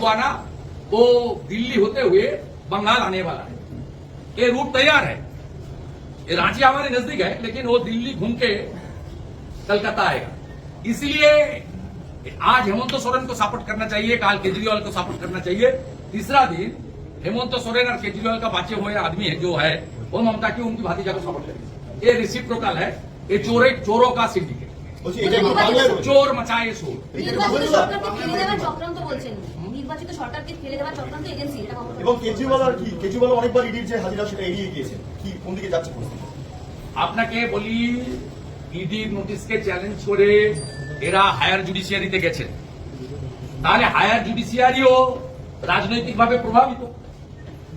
आना वो दिल्ली होते हुए बंगाल आने वाला है। ये रूट तैयार है। ये रांची हमारे नज़दीक है, लेकिन वो दिल्ली घूम के कलकत्ता आएगा। इसलिए आज हेमंत सोरेन को सपोर्ट करना चाहिए, काल केजरीवाल को सपोर्ट करना चाहिए। तीसरा दिन हेमंत सोरेन और केजरीवाल का बाचे हुए आदमी है, जो है, वो ममता की उनकी भातीजा को सपोर्ट करेंगे। ये रिसिप्रोकल है। ये चोरे चोरों का सिंडिकेट আপনাকে বলি ইডির নোটিশকে চ্যালেঞ্জ করে এরা হায়ার জুডিশিয়ারিতে গেছেন তাহলে হায়ার জুডিশিয়ারিও রাজনৈতিকভাবে প্রভাবিত।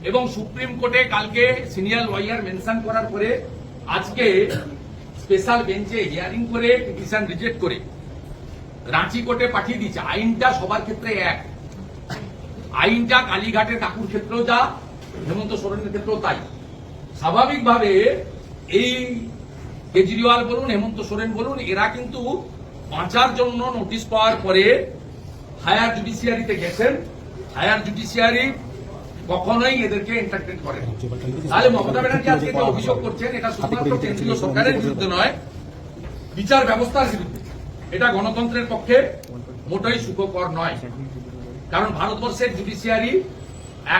এবং সুপ্রিম কোর্টে কালকে সিনিয়র লয়ার মেনশন করার পরে আজকে স্পেশাল বেঞ্চে হিয়ারিং করে পিটিশন রিজেক্ট করে রাঁচি কোর্টে পাঠিয়ে দিচ্ছে আইনটা সবার ক্ষেত্রে এক। আইনটা কালীঘাটের ঠাকুর ক্ষেত্রেও যা, হেমন্ত সোরেনের ক্ষেত্রেও তাই। স্বাভাবিকভাবে এই কেজরিওয়াল বলুন, হেমন্ত সোরেন বলুন, এরা কিন্তু বাঁচার জন্য নোটিশ পাওয়ার পরে হায়ার জুডিশিয়ারিতে গেছেন। হায়ার জুডিশিয়ারি কখনোই এদেরকে এন্টারটেন করেন তাহলে মমতা ব্যানার্জি আজকে যে অভিযোগ করছেন এটা শুধুমাত্র কেন্দ্রীয় সরকারের বিরুদ্ধে নয় বিচার ব্যবস্থার বিরুদ্ধে। এটা গণতন্ত্রের পক্ষে মোটেই সুখকর নয়। কারণ ভারতবর্ষের জুডিশিয়ারি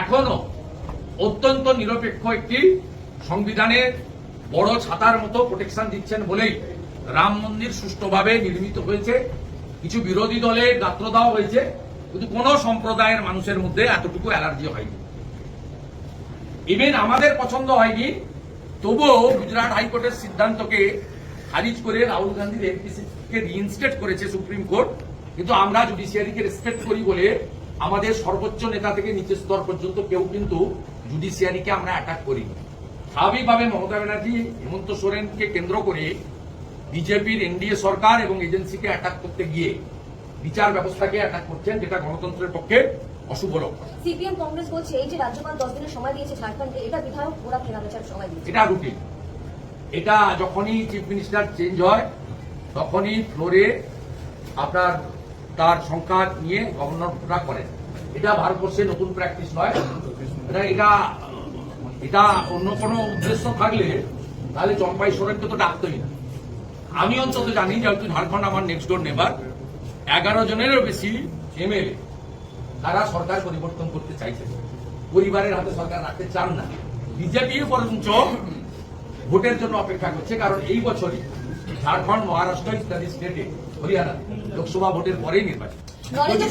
এখনও অত্যন্ত নিরপেক্ষ একটি সংবিধানের বড় ছাতার মতো প্রোটেকশন দিচ্ছেন বলেই রাম মন্দির সুষ্ঠুভাবে নির্মিত হয়েছে। কিছু বিরোধী দলে গাত্র দেওয়া হয়েছে। কিন্তু কোন সম্প্রদায়ের মানুষের মধ্যে এতটুকু অ্যালার্জি হয়নি। ইভেন আমাদের পছন্দ হয়নি তবুও গুজরাট হাইকোর্টের সিদ্ধান্তকে খারিজ করে রাহুল গান্ধীর এমপিসিকে রিইনস্টেট করেছে সুপ্রিম কোর্ট কিন্তু আমরা জুডিশিয়ারিকে রেসপেক্ট করি বলে আমাদের সর্বোচ্চ নেতা থেকে নিচের স্তর পর্যন্ত কেউ কিন্তু জুডিশিয়ারিকে আমরা অ্যাটাক করি স্বাভাবিকভাবে মমতা ব্যানার্জি, হেমন্ত সোরেনকে কেন্দ্র করে বিজেপির এনডিএ সরকার এবং এজেন্সিকে অ্যাটাক করতে গিয়ে বিচার ব্যবস্থাকে অ্যাটাক করছেন যেটা গণতন্ত্রের পক্ষে অশুভ লক্ষণ। সিপিএম কংগ্রেস বলছে এই যে রাজ্যপাল দশ দিনের সময় দিয়েছে ঝাড়খণ্ডে এটা বিধায়ক ওরা কেনাবেচার সময় দিয়েছে। এটা রুটিন এটা যখনই চিফ মিনিস্টার চেঞ্জ হয় তখনই ফ্লোরে আপনার তার সংখ্যা নিয়ে গভর্নররা করেন। এটা ভারতবর্ষে নতুন প্র্যাকটিস নয়। এটা এটা অন্য কোনো উদ্দেশ্য থাকলে তাহলে চম্পাই সোরেনকে তো ডাকতই না। আমি অন্তত জানি যেহেতু ঝাড়খণ্ড আমার নেক্সট ডোর নেবার এগারো জনেরও বেশি এমএলএ তারা সরকার পরিবর্তন করতে চাইছে। পরিবারের হাতে সরকার রাখতে চান না। বিজেপি বরঞ্চ ভোটের জন্য অপেক্ষা করছে, কারণ এই বছরই ঝাড়খণ্ড, মহারাষ্ট্র ইত্যাদি স্টেটে হরিয়ানা লোকসভা ভোটের পরেই নির্বাচন